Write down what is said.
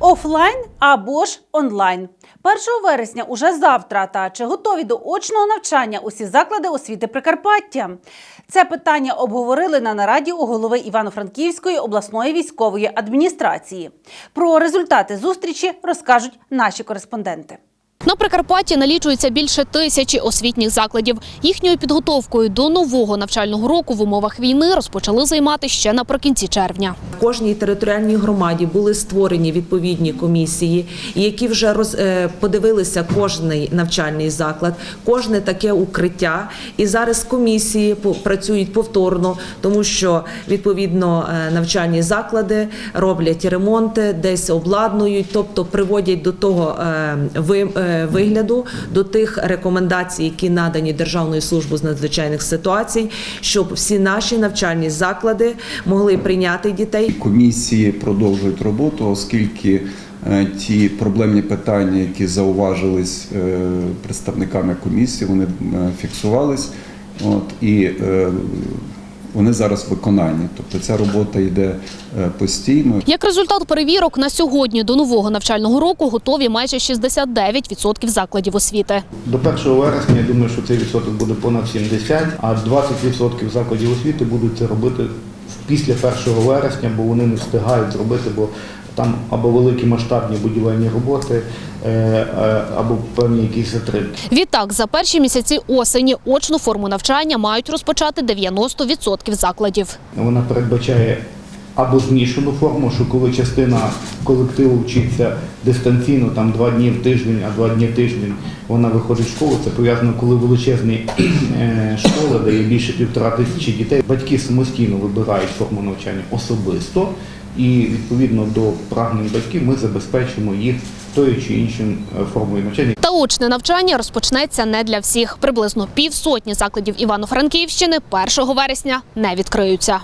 Офлайн або ж онлайн. 1 вересня уже завтра. Та чи готові до очного навчання усі заклади освіти Прикарпаття? Це питання обговорили на нараді у голови Івано-Франківської обласної військової адміністрації. Про результати зустрічі розкажуть наші кореспонденти. На Прикарпатті налічується більше тисячі освітніх закладів. Їхньою підготовкою до нового навчального року в умовах війни розпочали займати ще наприкінці червня. В кожній територіальній громаді були створені відповідні комісії, які вже роз, е, подивилися кожний навчальний заклад, кожне таке укриття. І зараз комісії працюють повторно, тому що відповідно е, навчальні заклади роблять ремонти, десь обладнують, тобто приводять до того е, ви- вигляду, до тих рекомендацій, які надані Державною службою з надзвичайних ситуацій, щоб всі наші навчальні заклади могли прийняти дітей. Комісії продовжують роботу, оскільки е, ті проблемні питання, які зауважились е, представниками комісії, вони е, фіксувались. От, і вони зараз в виконанні. Тобто ця робота йде е, постійно. Як результат перевірок на сьогодні до нового навчального року готові майже 69% закладів освіти. До 1 вересня я думаю, що цей відсоток буде понад 70, а 20% закладів освіти будуть це робити після 1 вересня, бо вони не встигають зробити, бо там або великі масштабні будівельні роботи, е, е, або певні якісь затримки. Відтак, за перші місяці осені очну форму навчання мають розпочати 90% закладів. Вона передбачає або змішану форму, що коли частина колективу вчиться дистанційно, там два дні в тиждень, а два дні в тиждень вона виходить в школу. Це пов'язано, коли величезні е, школи, де є більше півтора тисячі дітей. Батьки самостійно вибирають форму навчання особисто, і відповідно до прагнень батьків ми забезпечимо їх тою чи іншим формою навчання. Та очне навчання розпочнеться не для всіх. Приблизно півсотні закладів Івано-Франківщини 1 вересня не відкриються.